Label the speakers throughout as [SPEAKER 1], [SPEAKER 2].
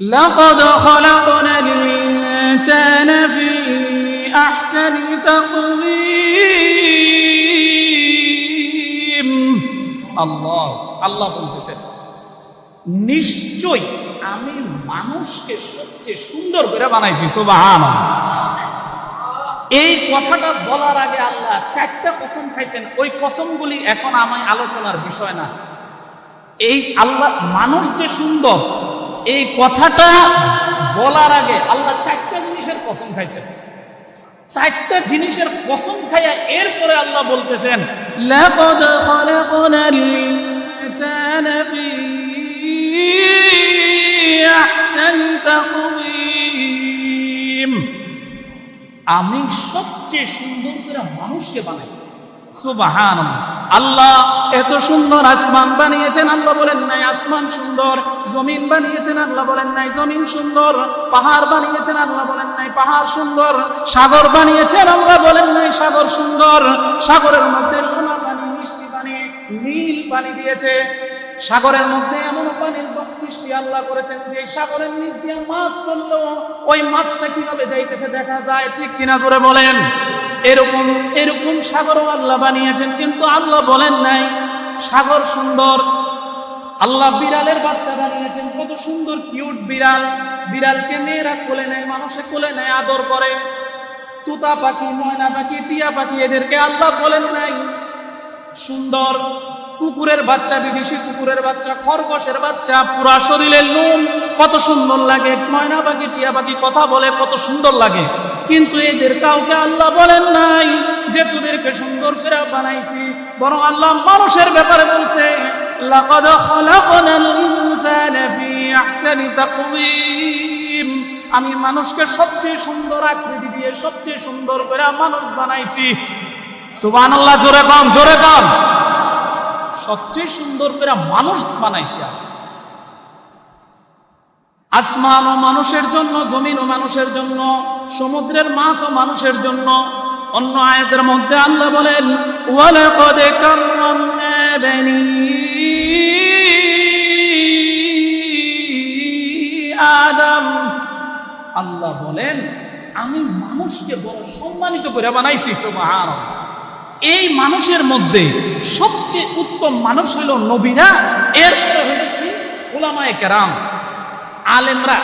[SPEAKER 1] لقد خلقنا الإنسان في أحسن تقويم আল্লাহ আল্লাহ বলতেছেন নিশ্চয় আমি মানুষকে সবচেয়ে সুন্দর করে বানাইছি সুবাহান এই কথাটা বলার আগে আল্লাহ চারটা কসম খাইছেন ওই কসমগুলি এখন আমি আলোচনার বিষয় না এই আল্লাহ মানুষ যে সুন্দর এই কথাটা বলার আগে আল্লাহ চারটা জিনিসের কসম খাইছেন। চারটা জিনিসের কসম খাইয়া এরপরে আল্লাহ বলতেছেন আমি সবচেয়ে সুন্দর করে মানুষকে বানাইছি। সুবাহান আল্লাহ এত সুন্দর আসমান বানিয়েছেন, আল্লাহ বলেন নাই আসমান সুন্দর, জমিন বানিয়েছেন, আল্লাহ বলেন নাই জমিন সুন্দর, পাহাড় বানিয়েছেন, আল্লাহ বলেন নাই পাহাড় সুন্দর, সাগর বানিয়েছেন, আল্লাহ বলেন নাই সাগর সুন্দর, সাগরের মধ্যে লোনা পানি, মিষ্টি পানি, নীল পানি দিয়েছে। সাগরের মধ্যে এমন পানির সৃষ্টি আল্লাহ করেছেন যে সাগরের নিচ দিয়ে মাছ চলল, ওই মাছটা কীভাবে যাইতেছে দেখা যায়, ঠিক কিনা জোরে বলেন। এরকম এরকম সাগরও আল্লাহ বানিয়েছেন, কিন্তু আল্লাহ বলেন নাই, সাগর সুন্দর। আল্লাহ বিড়ালের বাচ্চা বানিয়েছেন, কত সুন্দর, কিউট বিড়াল। বিড়ালকে মেয়েরা কোলে নেয়, মানুষে কোলে নেয়, আদর করে। তুতা পাখি, ময়না পাখি, টিয়া পাখি, এদেরকে আল্লাহ বলেন নাই। সুন্দর। কুকুরের বাচ্চা, বিদেশি কুকুরের বাচ্চা, খরগোশের বাচ্চা, পুরা শরীরের নুন, কত সুন্দর লাগে। ময়না পাখি, টিয়া পাখি, কথা বলে কত সুন্দর লাগে। কিন্তু এদের কাউকে আল্লাহ বলেন নাই যে তোদেরকে সুন্দর করে বানাইছি। বরং আল্লাহ মানুষের ব্যাপারে বলছে তাকওয়িম। আমি মানুষকে সবচেয়ে সুন্দর আকৃতি দিয়ে সবচেয়ে সুন্দর করে মানুষ বানাইছি। সুবহানাল্লাহ, জোরে কম জোরে কম। সবচেয়ে সুন্দর করে মানুষ বানাইছি আমি। আসমান ও মানুষের জন্য, জমিন ও মানুষের জন্য, সমুদ্রের মাছ ও মানুষের জন্য। অন্য আয়াতের মধ্যে আল্লাহ বলেন, ওয়ালাকাদ কাররামনা বানি আদম। আল্লাহ বলেন, আমি মানুষকে বড় সম্মানিত করে বানাইছি, সুবহানাল্লাহ। এই মানুষের মধ্যে সবচেয়ে উত্তম মানুষ হলো নবীরা, এরপরে হলো কি? ওলামায়ে কেরাম। আলেমরা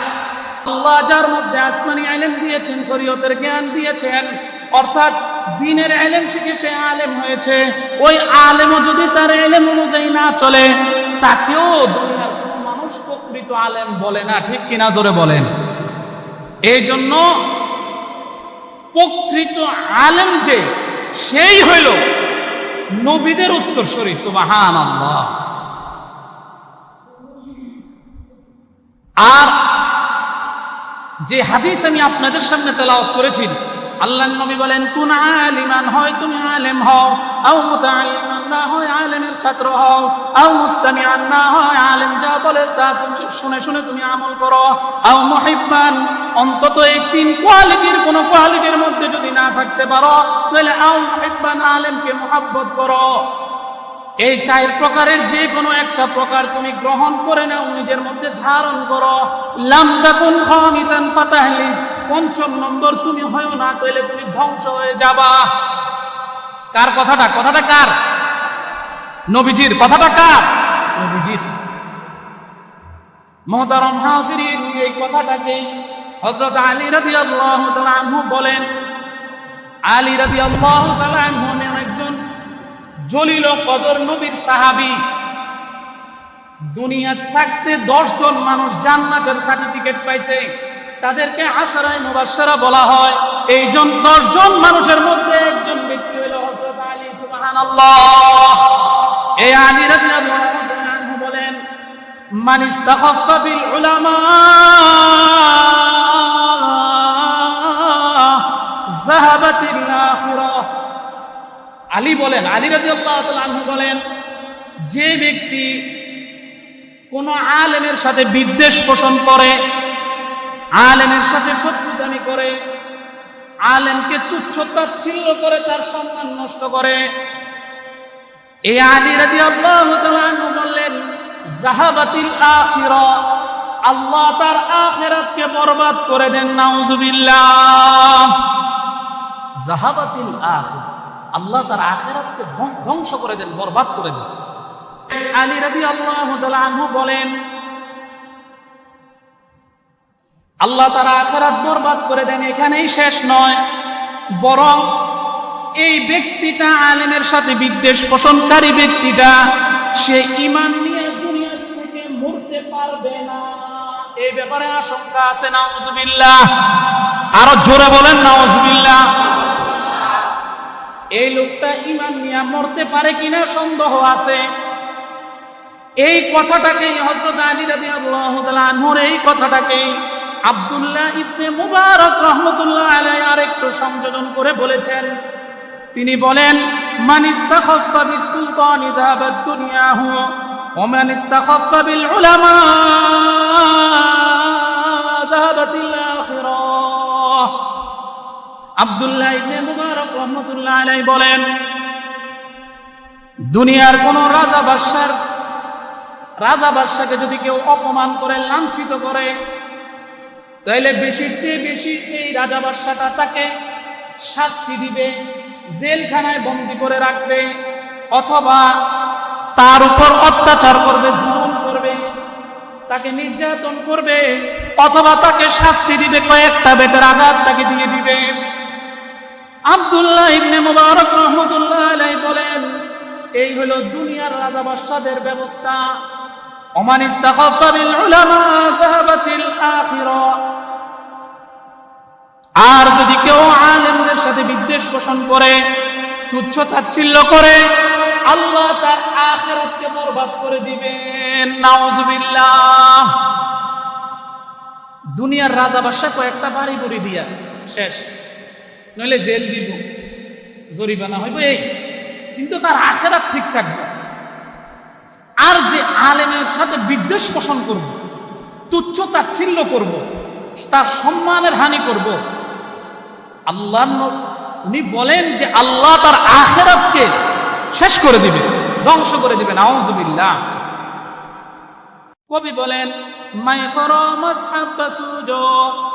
[SPEAKER 1] আল্লাহ যার মধ্যে আসমানি আলেম দিয়েছেন, শরীয়তের জ্ঞান দিয়েছেন, অর্থাৎ দিনের আলেম শিখে সে আলেম হয়েছে। ওই আলেমও যদি তার আলেম অনুযায়ী না চলে, তাকেও কোনো মানুষ প্রকৃত আলেম বলে না। ঠিক কিনা জোরে বলেন? এই জন্য প্রকৃত আলেম যে, সেই হইল নবীদের উত্তর উত্তরসূরি সুবাহান আল্লাহ আর যে হাদিস আমি আপনাদের সামনে তেলাওয়াত করেছি, আল্লাহ নবী বলেন, কোন আলিমান হয় তুমি আলেম হও, আও মুতাআল্লিমান না হয় আলেমের ছাত্র হও, আও মুস্তামিআন না হয় আলেম, যা বলে তা তুমি শুনে শুনে তুমি আমল করো। আও মুহিব্বান, অন্তত এই তিন কোয়ালিটির কোন কোয়ালিটির মধ্যে যদি না থাকতে পারো, তাহলে আও মুহিব্বান আলেমকে মুহাব্বত করো। এই চায়ের প্রকারের যে কোনো একটা প্রকার তুমি গ্রহণ করে নাও, নিজের মধ্যে ধারণ করো। লামদাকুন খামিসান ফাতাহলি, পঞ্চম নম্বর তুমি হয় না তাহলে তুমি ধ্বংস হয়ে যাবা। কার কথাটা? কথাটা কার? নবীজির। কথাটা কার? নবীজির। মোহতারম হাজিরিন, এই কথাটাকে হযরত আলী রাদিয়াল্লাহু তাআলা আনহু বলেন। আলী রাদিয়াল্লাহু তাআলা আনহু জলিল কদর নবীর সাহাবি। দুনিয়ার থাকতে দশ জন মানুষ জান্নাতের সার্টিফিকেট পাইছে। তাদেরকে আশারায় মুবাশশারা বলা হয়। এই জন দশ জন মানুষের মধ্যে একজন ব্যক্তি হলো হযরত আলী, সুবহানাল্লাহ। এই আলী বলেন, মান ইস্তাখাফফা বিল উলামা, যাহাবাতিল আখিরাহ। আলী বলেন, আলী রাজি আল্লাহ আনহু বলেন, যে ব্যক্তি কোন আলেমের সাথে বিদ্বেষ পোষণ করে, আলেমের সাথে শত্রুতামি করে, আলেমকে তুচ্ছ তাচ্ছিল্য করে, তার সম্মান নষ্ট করে, এই আলী রাজি আল্লাহ আনহু বললেন জাহাবাতিল আখিরা, আল্লাহ তার আখেরাতকে বরবাদ করে দেন, নাউজুবিল্লাহ। জাহাবাতিল আখির। আল্লাহ তার আখেরাতকে ধ্বংস করে দেন, বরবাদ করে দেন। আলী রাদি আল্লাহ বলেন, আল্লাহ তার আখেরাত বরবাদ করে দেন এখানেই শেষ নয়, বরং এই ব্যক্তিটা আলেমের সাথে বিদ্বেষ পোষণকারী ব্যক্তিটা, সে ইমান নিয়ে দুনিয়া থেকে মরতে পারবে না। এই ব্যাপারে আশঙ্কা আছে, নাউজুবিল্লাহ। আরও জোরে বলেন, নাউজুবিল্লাহ। এই লোকটা ইমান নিয়ে মরতে পারে কিনা সন্দেহ আছে। এই কথাটাকেই হজরত আলী রাদি আল্লাহ আনহুর এই কথাটাকেই আব্দুল্লাহ ইবনে মুবারক রহমতুল্লাহ আলাই আর একটু সংযোজন করে বলেছেন। তিনি বলেন, মান ইস্তাখাফা বিসুলতানি যাহাবাত দুনিয়াহু ইস্তাখাফা বিল উলামা যাহাবাতিল আখিরাহ আব্দুল্লাহ ইবনে মুবারক রহমতুল্লাহ আলাই বলেন, দুনিয়ার কোন রাজা বাদশার, রাজা বাদশাকে যদি কেউ অপমান করে, লাঞ্ছিত করে, তাইলে বেশির চেয়ে বেশি এই রাজা বাদশাটা তাকে শাস্তি দিবে, জেলখানায় বন্দি করে রাখবে, অথবা তার উপর অত্যাচার করবে, জুলুম করবে, তাকে নির্যাতন করবে, অথবা তাকে শাস্তি দিবে, কয়েকটা বেতের আঘাত তাকে দিয়ে দিবে। আব্দুল্লাহ ইবনে মুবারক রহমতুল্লাহ আলাই বলেন, এই হলো দুনিয়ার রাজা বাদশাদের ব্যবস্থা। ওমান ইস্তাখাফা বিল উলামা যাহাবাতিল আখিরা। আর যদি কেউ আলেমদের সাথে বিদ্বেষ পোষণ করে, তুচ্ছ তাচ্ছিল্য করে, আল্লাহ তার আখিরাতকে বরবাদ করে দিবেন। নাউজুবিল্লাহ। দুনিয়ার রাজা বাদশা কয়েকটা বাড়ি বুড়ি দিয়া, শেষ। নইলে জেল দিব। জরিমানা হইব এই। কিন্তু তার আখেরাত ঠিক থাকবে। আর যে আলেমের সাথে বিদ্বেষ পোষণ করব, তুচ্ছ তাচ্ছিল্য করব, তার সম্মানের হানি করব, আল্লাহ উনি বলেন যে আল্লাহ তার আখেরাতকে শেষ করে দিবে, ধ্বংস করে দিবেন আউজুবিল্লাহ কবি বলেন, মাই মসহাব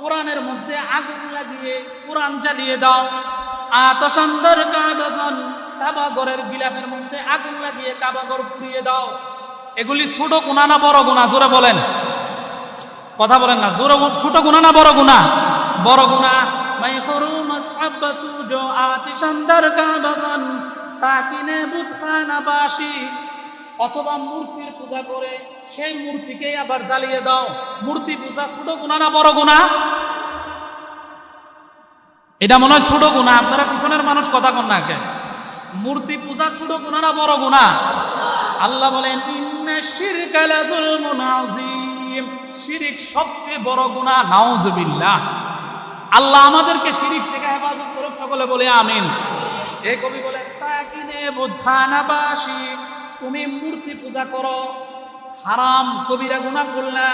[SPEAKER 1] কোরআনের মধ্যে আগুন লাগিয়ে কোরআন চালিয়ে দাও। আতসন্দর কাগজন কাবাগরের গিলাফের মধ্যে আগুন লাগিয়ে কাবাগর পুড়িয়ে দাও। এগুলি ছোট গুণা না বড় গুণা? জোরে বলেন। কথা বলেন না। জোরে ছোট গুণা না বড় গুণা? বড় গুণা। মাই খরু মাসহাব বা সূর্য আতিসন্দর কাগজন সাকিনে বুতখানা বাসি। অথবা মূর্তির পূজা করে সেই মূর্তিকেই আবার জ্বালিয়ে দাও। মূর্তি পূজা ছোট গুণা না বড় গুণা? এটা মনে হয় ছোট গুণা। আপনারা পিছনের মানুষ কথা কন না কেন মূর্তি পূজা ছোট গুণা না বড় গুণা? আল্লাহ বলেন শিরকা সবচেয়ে বড় গুণা নাউজুবিল্লাহ আল্লাহ আমাদেরকে শিরিক থেকে হেফাজত করুক, সকলে বলে আমিন। এই কবি বলেন, সাকিনে বুধানাবাসী তুমি মূর্তি পূজা করো, হারাম কবিরা গুণা করলা,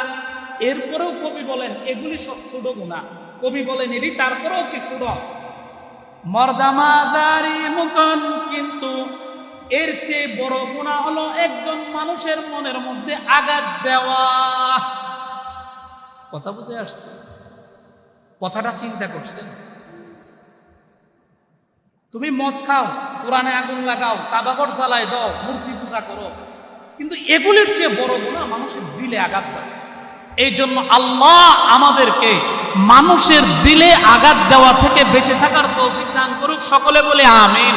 [SPEAKER 1] এরপরেও কবি বলেন, এগুলি সব ছোট গুণা কবি বলেন, এটি তারপরেও কি ছোট? মর্দামাজারি মুকন কিন্তু এর চেয়ে বড় গুণা হলো একজন মানুষের মনের মধ্যে আঘাত দেওয়া। কথা বুঝে আসছে? কথাটা চিন্তা করছেন? তুমি মদ খাও। কোরআনে আগুন লাগাও, কাবাগর চালায় দাও, মূর্তি পূজা করো। কিন্তু এগুলির চেয়ে বড় গুণা মানুষের দিলে আঘাত দেয়। এই জন্য আল্লাহ আমাদেরকে মানুষের দিলে আঘাত দেওয়া থেকে বেঁচে থাকার তৌফিক দান করুক। সকলে বলে আমিন।